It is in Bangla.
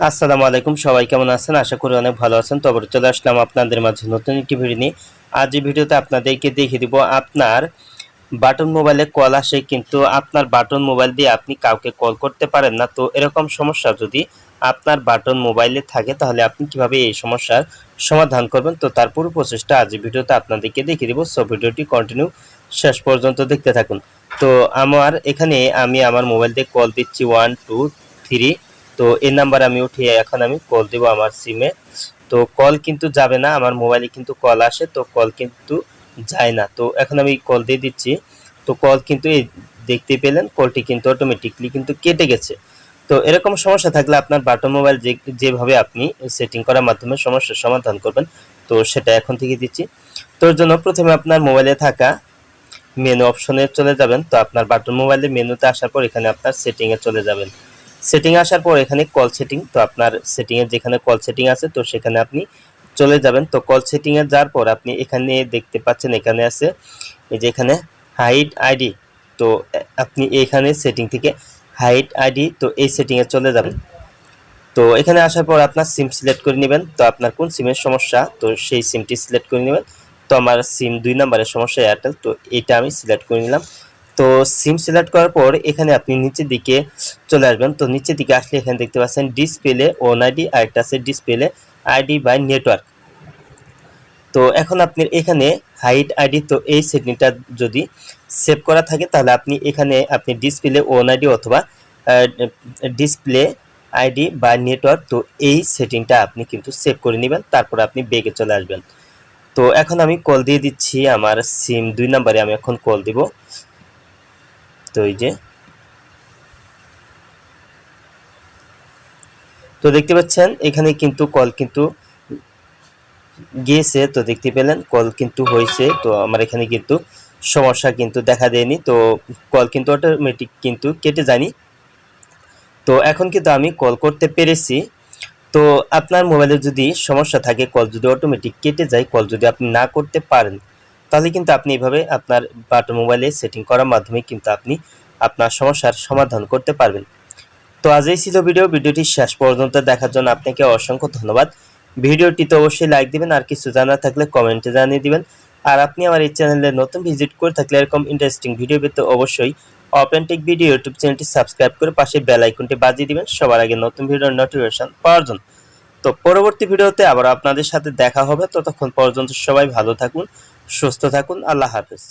আসসালামু আলাইকুম, সবাই কেমন আছেন? আশা করি অনেক ভালো আছেন। তবে চলে আসলাম আপনাদের মাঝে নতুন একটি ভিডিও নিয়ে। আজ এই ভিডিওতে আপনাদেরকে দেখিয়ে দিব আপনার বাটন মোবাইলে কল আসে, কিন্তু আপনার বাটন মোবাইল দিয়ে আপনি কাউকে কল করতে পারেন না। তো এরকম সমস্যা যদি আপনার বাটন মোবাইলে থাকে, তাহলে আপনি কীভাবে এই সমস্যার সমাধান করবেন? তো তার পুরো প্রচেষ্টা আজ ভিডিওতে আপনাদেরকে দেখিয়ে দিব। সো ভিডিওটি কন্টিনিউ শেষ পর্যন্ত দেখতে থাকুন। তো আমার এখানে আমি আমার মোবাইল দিয়ে কল দিচ্ছি। ওয়ান টু থ্রি তো এই নাম্বার আমি উঠিয়ে এখন আমি কল দেব আমার সিমে তো কল কিন্তু যাবে না, আমার মোবাইলে কিন্তু কল আসে, তো কল কিন্তু যায় না। তো এখন আমি কল দিয়ে দিচ্ছি। তো কল কিন্তু এই দেখতে পেলেন কলটি কিন্তু অটোমেটিকলি কিন্তু কেটে গেছে। তো এরকম সমস্যা থাকলে আপনার বাটন মোবাইল যে, যেভাবে আপনি সেটিং করার মাধ্যমে সমস্যার সমাধান করবেন, তো সেটা এখন থেকে দিচ্ছি। তোর জন্য প্রথমে আপনার মোবাইলে থাকা মেনু অপশনে চলে যাবেন। তো আপনার বাটন মোবাইলে মেনুতে আসার পর এখানে আপনার সেটিংয়ে চলে যাবেন। সেটিং আসার পর এখানে কল সেটিং তো আপনার সেটিংয়ে যেখানে কল সেটিং আছে, তো সেখানে আপনি চলে যাবেন। তো কল সেটিংয়ে যাওয়ার পর আপনি এখানে দেখতে পাচ্ছেন, এখানে আছে এই যে এখানে হাইড আইডি তো আপনি এখানে সেটিং থেকে হাইড আইডি তো এই সেটিংয়ে চলে যাবেন। তো এখানে আসার পর আপনার সিম সিলেক্ট করে নেবেন। তো আপনার কোন সিমের সমস্যা? তো সেই সিমটি সিলেক্ট করে নেবেন। তো আমার সিম দুই নাম্বারের সমস্যা এয়ারটেল তো এটা আমি সিলেক্ট করে নিলাম। তো সিম সিলেক্ট করার পর এখানে আপনি নিচের দিকে চলে আসবেন। তো নিচের দিকে আসলে এখানে দেখতে পাচ্ছেন ডিসপ্লে ওন আইডি আরেকটা আছে ডিসপ্লে আইডি বাই নেটওয়ার্ক তো এখন আপনি এখানে হাইড আইডি তো এই সেটিংটা যদি সেভ করা থাকে, তাহলে আপনি এখানে আপনি ডিসপ্লে ওন আইডি অথবা ডিসপ্লে আইডি বা নেটওয়ার্ক তো এই সেটিংটা আপনি কিন্তু সেভ করে নেবেন, তারপর আপনি বেগে চলে আসবেন। তো এখন আমি কল দিয়ে দিচ্ছি, আমার সিম দুই নাম্বারে আমি এখন কল দিব। তো এই যে। তো দেখতে পাচ্ছেন, এখানে কিন্তু কল কিন্তু গিয়েছে, তো দেখতে পেলেন কল কিন্তু হয়েছে, তো আমার এখানে কিন্তু সমস্যা কিন্তু দেখা দেয়নি, তো কল কিন্তু অটোমেটিক কিন্তু কেটে যায়নি। তো এখন কিন্তু আমি কল করতে পেরেছি, তো আপনার মোবাইলে যদি সমস্যা থাকে, কল যদি অটোমেটিক কেটে যায়, কল যদি আপনি না করতে পারেন তাহলে কিন্তু আপনি এভাবে আপনার বাটন মোবাইলে সেটিং করার মাধ্যমে কিন্তু আপনি আপনার সমস্যার সমাধান করতে পারবেন। তো আজই ছিল ভিডিও। ভিডিওটি শেষ পর্যন্ত দেখার জন্য আপনাকে অসংখ্য ধন্যবাদ। ভিডিওটিতে অবশ্যই লাইক দিবেন আর কিছু জানা থাকলে কমেন্টে জানিয়ে দিবেন। আর আপনি আমার এই চ্যানেলে নতুন ভিজিট করে থাকলে এরকম ইন্টারেস্টিং ভিডিও পেতে অবশ্যই অপেন্টিক ভিডিও ইউটিউব চ্যানেলটি সাবস্ক্রাইব করে পাশে বেল আইকনটি বাজিয়ে দিবেন। সবার আগে নতুন ভিডিওর নোটিফিকেশন পাওয়ার জন্য। তো পরবর্তী ভিডিওতে আবার আপনাদের সাথে দেখা হবে। ততক্ষণ পর্যন্ত সবাই ভালো থাকুন, সুস্থ থাকুন। আল্লাহ হাফেজ।